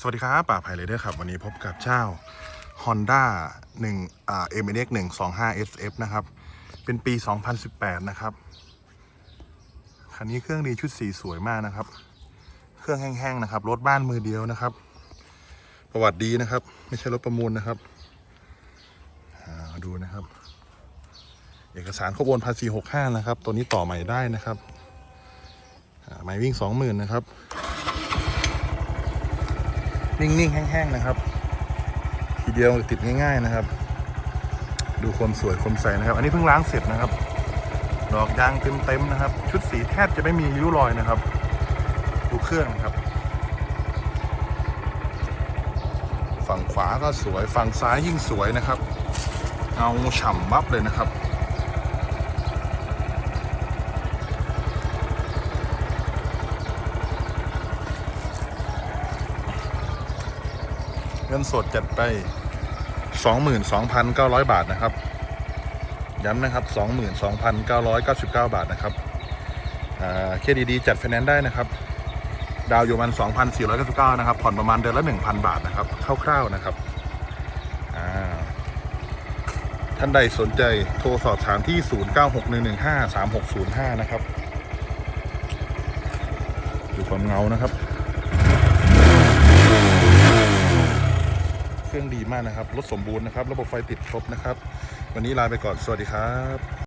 สวัสดีครับป่าไผ่เลยเดอร์ครับ วันนี้พบกับเจ้า Honda 1อ่า MNX 125 SF นะครับ เป็นปี 2018 นะครับ คันนี้เครื่องดีชุดสีสวยมากนะครับ เครื่องแห้งๆนะครับ รถบ้านมือเดียวนะครับ ประวัติดีนะครับ ไม่ใช่รถประมูลนะครับอ่าดูนะครับ เอกสารข้อมูลภาษี65 นะครับ ตัวนี้ต่อใหม่ได้นะครับอ่าใหม่วิ่ง 20,000 นะครับ นิ่งๆ แห้งๆ นะครับ ทีเดียวติดง่าย ๆ นะครับ ดูความสวยความใสนะครับ อันนี้เพิ่งล้างเสร็จนะครับ ดอกยางเต็มๆ นะครับ ชุดสีแทบจะไม่มีริ้วรอยนะครับ ดูเครื่องครับ ฝั่งขวาก็สวย ฝั่งซ้ายยิ่งสวยนะครับ เอาฉ่ำบับเลยนะครับ เงินสดจัดไป 22,900 บาทนะครับ ย้ำนะครับ 22,999 บาทนะครับเครดิดีจัดไฟแนนซ์ได้นะครับ ดาวอยู่ประมัน2,499 นะครับ ผ่อนประมาณเดือนละ 1,000 บาทนะครับ คร่าวๆนะครับท่านใดสนใจโทรสอบถามที่ 0961153605 นะครับดูความเงานะครับ เค รื่องดีมากนะครับ รถสมบูรณ์นะครับ ระบบไฟติดครบนะครับ วันนี้ลาไปก่อน สวัสดีครับ